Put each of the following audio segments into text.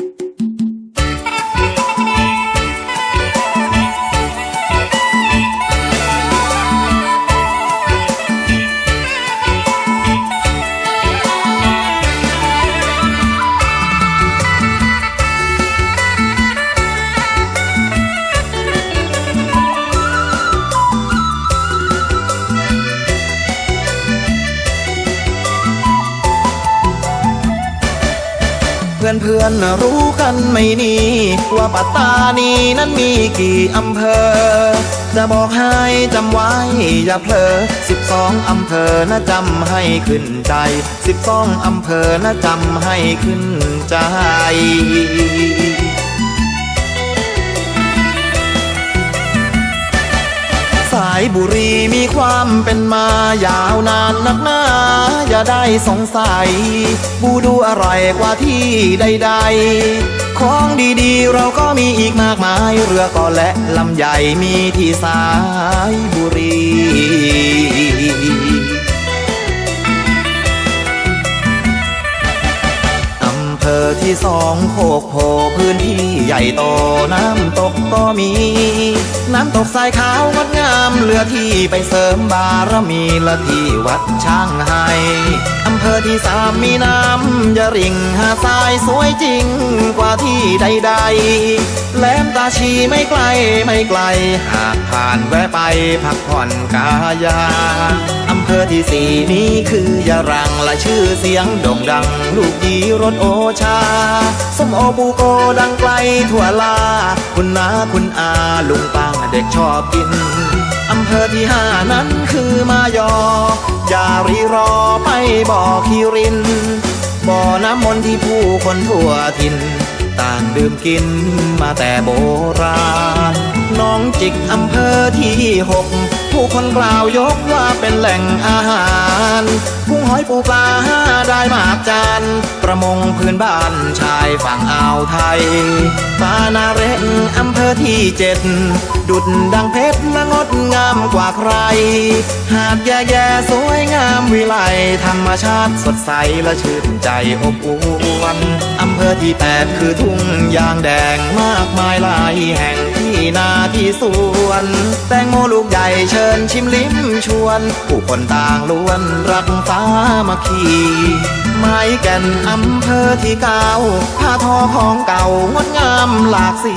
เอนเพื่อนรู้กันไม่นี่ ว่าปัตตานีนั้นมีกี่อำเภอ จะบอกให้จำไว้อย่าเพลอสิบสองอำเภอนะจำให้ขึ้นใจสิบสองอำเภอนะจำให้ขึ้นใจายบุรีมีความเป็นมายาวนานนักหนาอย่าได้สงสัย บูดูอร่อยกว่าที่ใดๆ ของดีๆ เราก็มีอีกมากมาย เรือก็และลำใหญ่มีที่สายบุรีอำเภอที่สองโคกโพพื้นที่ ใหญ่โตน้ำตกก็มี น้ำตกทรายขาวงดงามเหลือที่ไปเสริมบารมีละที่วัดช่างไห้อำเภอที่สามมีน้ำยะริงหาทรายสวยจริงกว่าที่ใดๆแหลมตาชีไม่ไกลไม่ไกล หากผ่านแวะไปพักผ่อนกายาอำเภอที่สี่นี้คือยะรังและชื่อเสียงโด่งดัง ลูกดีรถโอชาส้มโอปูโกดังไกลทั่วลา คุณนาคุณอาลุงป้าเด็กชอบกิน อำเภอที่ห้านั้นคือมายอ อย่ารีรอไปบ่อคีริน บ่อน้ำมนต์ที่ผู้คนทั่วถิ่นต่างดื่มกินมาแต่โบราณ น้องจิกอำเภอที่หกผู้คนกล่าวยกว่าเป็นแหล่งอาหารกุ้งหอยปูปลาห้าได้มากจานประมงพื้นบ้านชายฝั่งอ่าวไทยปานาเรนอำเภอที่เจ็ด ดุดดังเพชรและงดงามกว่าใคร หาดแย่แย่สวยงามวิไลธรรมชาติสดใสและชื่นใจอบอวลอำเภอที่แปดคือทุ่งยางแดงมากมายหลายแห่งที่นาที่สวน แตงโมลูกใหญ่เชิญชิมลิ้มชวน ผู้คนต่างล้วนรักสา มัคคีไม้แก่นอำเภอที่เก้าผ้าทอของเก่างดงามหลากสี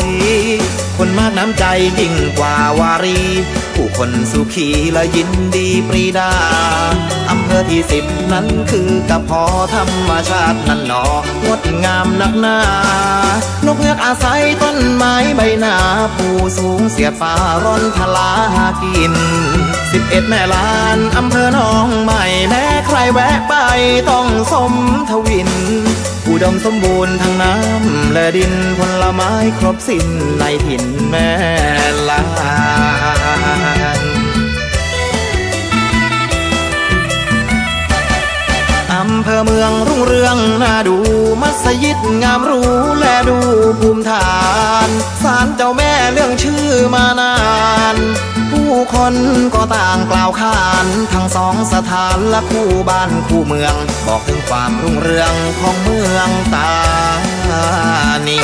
คนมากน้ำใจยิ่งกว่าวารี ผู้คนสุขีและยินดีปรีดา อำเภอที่สิบนั้นคือกระพอธรรมชาตินั่นหนองดงามนักหนา นกเงือกอาศัยต้นไม้ใบหนาผู้สูงเสียฟ้าร้อนทลาหากินสิบเอ็ดแม่ลานอำเภอหนองใหม่แม้ใครแวะไปต้องสมทวิน อุดมสมบูรณ์ทั้งน้ำและดินผลไม้ครบสิ้นในถิ่นแม่ลานอำเภอเมืองรุ่งเรืองน่าดูมัสยิดงามรู้และดูภูมิฐาน ศาลเจ้าแม่เรื่องชื่อมานา นก็ต่างกล่าวขาน ทั้งสองสถานและคู่บ้านคู่เมือง บอกถึงความรุ่งเรืองของเมืองตานี